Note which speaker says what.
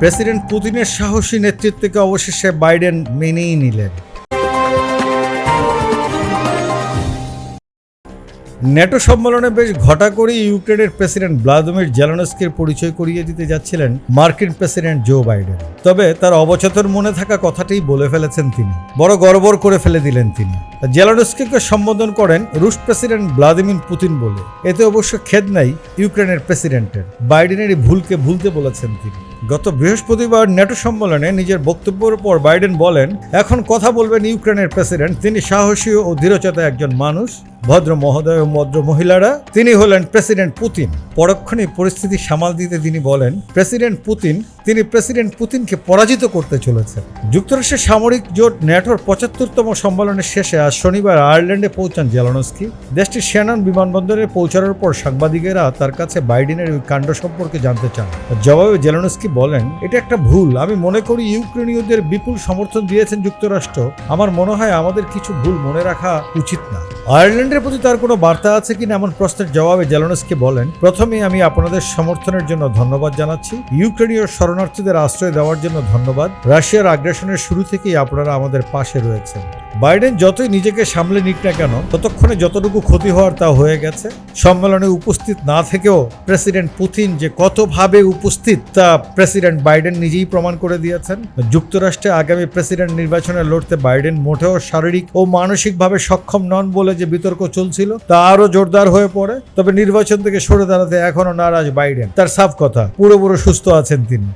Speaker 1: President পুতিনের সাহসী নেতৃত্বকে অবশেষে বাইডেন মেনেই নিলেন। ন্যাটো সম্মেলনে বেশ ঘটা করে ইউক্রেনের প্রেসিডেন্ট ভ্লাদিমির জেলানস্কির পরিচয় করিয়ে দিতে যাচ্ছিলেন মার্কিন প্রেসিডেন্ট জো বাইডেন। তবে তার অবচেতন মনে থাকা কথাটাই বলে ফেলেছেন তিনি, বড় গড়বড় করে ফেলে দিলেন তিনি। জেলানস্কিকে সম্বোধন করেন রুশ প্রেসিডেন্ট ভ্লাদিমির পুতিন বলে। এতে অবশ্য খেদ নাই ইউক্রেনের প্রেসিডেন্টের। বাইডেনের এই ভুলকে ভুলতে বলেছেন তিনি। গত বৃহস্পতিবার ন্যাটো সম্মেলনে নিজের বক্তব্যের পর বাইডেন বলেন, এখন কথা বলবেন ইউক্রেনের প্রেসিডেন্ট। তিনি সাহসী ও ধীরচেতা একজন মানুষ, ভদ্র মহোদয় ও ভদ্র মহিলারা। তিনি হলেন প্রেসিডেন্ট পুতিন। পরক্ষণে পরিস্থিতি সামাল দিতে তিনি বলেন, প্রেসিডেন্ট পুতিন তিনি প্রেসিডেন্ট পুতিনকে পরাজিত করতে চলেছেন। যুক্তরাষ্ট্রের সামরিক জোট ন্যাটোর পঁচাত্তরতম সম্মেলনের শেষে আজ শনিবার আয়ারল্যান্ডে পৌঁছান জেলানস্কি। দেশটির শ্যানন বিমানবন্দরে পৌঁছানোর পর সাংবাদিকেরা তার কাছে বাইডেনের ওই কাণ্ড সম্পর্কে জানতে চান। জবাবে জেলানস্কি বলেন, এটা একটা ভুল। আমি মনে করি ইউক্রেনীয়দের বিপুল সমর্থন দিয়েছেন যুক্তরাষ্ট্র। আমার মনে হয় আমাদের কিছু ভুল মনে রাখা উচিত না। আয়ারল্যান্ডের প্রতি তার কোনো বার্তা আছে কিনা এমন প্রশ্নের জবাবে জেলনস্কি বলেন প্রথমে আমি আপনাদের সমর্থনের জন্য ধন্যবাদ জানাচ্ছি। ইউক্রেনীয় শরণার্থীদের আশ্রয় দেওয়ার জন্য ধন্যবাদ। রাশিয়ার আগ্রাসনের শুরু থেকেই আপনারা আমাদের পাশে রয়েছেন। বাইডেন যতই নিজেকে সামলে নিক না কেন, ততক্ষণে যতটুকু ক্ষতি হওয়ার তা হয়ে গেছে। সম্মেলনে উপস্থিত না থেকেও প্রেসিডেন্ট পুতিন যে কতভাবে উপস্থিত তা প্রেসিডেন্ট বাইডেন নিজেই প্রমাণ করে দিয়েছেন। যুক্তরাষ্ট্রে আগামী প্রেসিডেন্ট নির্বাচনে লড়তে বাইডেন মোটেও শারীরিক ও মানসিকভাবে সক্ষম নন বলে যে বিতর্ক চলছিল, তা আরও জোরদার হয়ে পড়ে। তবে নির্বাচন থেকে সরে দাঁড়াতে এখনও নারাজ বাইডেন। তার সাফ কথা, পুরোপুরো সুস্থ আছেন তিনি।